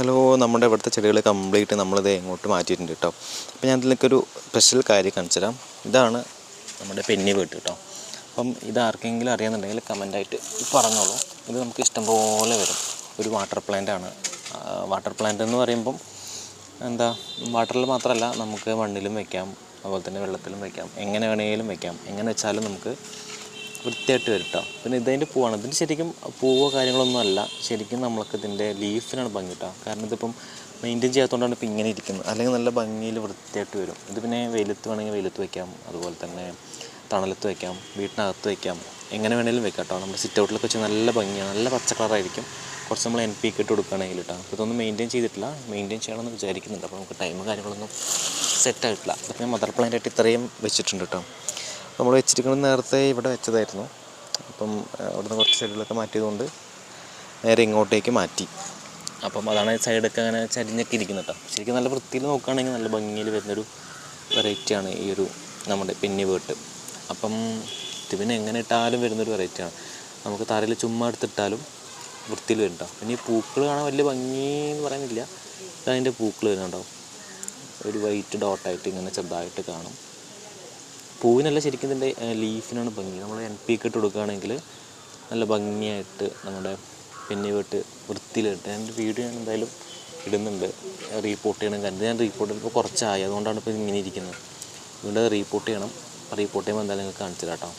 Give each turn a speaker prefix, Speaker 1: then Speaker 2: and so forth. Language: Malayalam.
Speaker 1: ഹലോ നമ്മുടെ ഇവിടുത്തെ ചെടികൾ കംപ്ലീറ്റ് നമ്മളിത് എങ്ങോട്ട് മാറ്റിയിട്ടുണ്ട് കേട്ടോ. അപ്പോൾ ഞാൻ ഇതിലേക്കൊരു സ്പെഷ്യൽ കാര്യം കാണിച്ചു തരാം. ഇതാണ് നമ്മുടെ പെന്നി വീട്ട് കേട്ടോ. അപ്പം ഇത് ആർക്കെങ്കിലും അറിയാമെന്നുണ്ടെങ്കിൽ കമന്റായിട്ട് പറഞ്ഞോളൂ. ഇത് നമുക്ക് ഇഷ്ടംപോലെ വരും. ഒരു വാട്ടർ പ്ലാന്റ് ആണ്. വാട്ടർ പ്ലാന്റ് എന്ന് പറയുമ്പം എന്താ വാട്ടറിൽ മാത്രമല്ല നമുക്ക് മണ്ണിലും വയ്ക്കാം അതുപോലെ തന്നെ വെള്ളത്തിലും വയ്ക്കാം എങ്ങനെ വേണമെങ്കിലും വയ്ക്കാം എങ്ങനെ വെച്ചാലും നമുക്ക് വൃത്തിയായിട്ട് വരും കേട്ടോ പിന്നെ ഇതിന്റെ പൂവാണ്. ഇതിന് ശരിക്കും പൂവോ കാര്യങ്ങളൊന്നും അല്ല. ശരിക്കും നമ്മൾക്ക് ഇതിന്റെ ലീഫിനാണ് ഭംഗി കേട്ടോ കാരണം ഇതിപ്പം മെയിന്റെയിൻ ചെയ്യാത്തതുകൊണ്ടാണ് ഇപ്പം ഇങ്ങനെ ഇരിക്കുന്നത്. അല്ലെങ്കിൽ നല്ല ഭംഗിയിൽ വൃത്തിയായിട്ട് വരും. ഇത് പിന്നെ വെയിലത്ത് വേണമെങ്കിൽ വെയിലത്ത് വയ്ക്കാം അതുപോലെ തന്നെ തണലത്ത് വയ്ക്കാം വീട്ടിനകത്ത് വയ്ക്കാം എങ്ങനെ വേണമെങ്കിലും വെക്കാം കേട്ടോ നമ്മുടെ സിറ്റ് ഔട്ടിലൊക്കെ വെച്ച് നല്ല ഭംഗിയാണ്. നല്ല പച്ച കളറായിരിക്കും കുറച്ച് നമ്മൾ എൻ പി ഒക്കെ ഇട്ട് കൊടുക്കുകയാണെങ്കിൽ കേട്ടോ അപ്പോൾ ഇതൊന്നും മെയിന്റെയിൻ ചെയ്തിട്ടില്ല. മെയിന്റെയിൻ ചെയ്യണമെന്ന് വിചാരിക്കുന്നുണ്ട്. അപ്പോൾ നമുക്ക് ടൈം കാര്യങ്ങളൊന്നും സെറ്റ് ആയിട്ടില്ല. അപ്പോൾ മദർ പ്ലാന്റ് ആയിട്ട് ഇത്രയും വെച്ചിട്ടുണ്ട് കേട്ടോ നമ്മൾ വെച്ചിരിക്കുന്നത് നേരത്തെ ഇവിടെ വെച്ചതായിരുന്നു. അപ്പം അവിടുന്ന് കുറച്ച് സൈഡിലൊക്കെ മാറ്റിയതുകൊണ്ട് നേരെ ഇങ്ങോട്ടേക്ക് മാറ്റി. അപ്പം അതാണ് സൈഡൊക്കെ അങ്ങനെ ചരിഞ്ഞൊക്കെ ഇരിക്കുന്നത് കേട്ടോ. ശരിക്കും നല്ല വൃത്തിയിൽ നോക്കുകയാണെങ്കിൽ നല്ല ഭംഗിയിൽ വരുന്നൊരു വെറൈറ്റിയാണ് ഈ ഒരു നമ്മുടെ പിന്നി വീട്ട്. അപ്പം ഇത് എങ്ങനെ ഇട്ടാലും വരുന്നൊരു വെറൈറ്റിയാണ്. നമുക്ക് തറയിൽ ചുമ്മാ എടുത്തിട്ടാലും വൃത്തിയിൽ വരും കേട്ടോ. പിന്നെ ഈ പൂക്കൾ കാണാൻ വലിയ ഭംഗി എന്ന് പറയുന്നില്ല അതിന്റെ പൂക്കൾ വരുന്നുണ്ടാവും. ഒരു വൈറ്റ് ഡോട്ടായിട്ട് ഇങ്ങനെ ചെറുതായിട്ട് കാണും. പൂവിനല്ല ശരിക്കും ഇതിന്റെ ലീഫിനാണ് ഭംഗി. നമ്മൾ എൻ പി ഒക്കെ ഇട്ട് കൊടുക്കുകയാണെങ്കിൽ നല്ല ഭംഗിയായിട്ട് നമ്മുടെ പിന്നെ വീട്ട് വൃത്തിയിലിട്ട് എന്റെ വീഡിയോ ഞാൻ എന്തായാലും ഇടുന്നുണ്ട്. റീപ്പോർട്ട് ചെയ്യണം കാര്യം ഞാൻ റീപ്പോർട്ട് ഇപ്പോൾ കുറച്ചായി. അതുകൊണ്ടാണ് ഇപ്പോൾ ഇങ്ങനെ ഇരിക്കുന്നത്. അതുകൊണ്ട് റീപ്പോർട്ട് ചെയ്യണം. റീപ്പോർട്ട് ചെയ്യുമ്പോൾ എന്തായാലും നിങ്ങൾക്ക് കാണിച്ചു തരാം കേട്ടോ.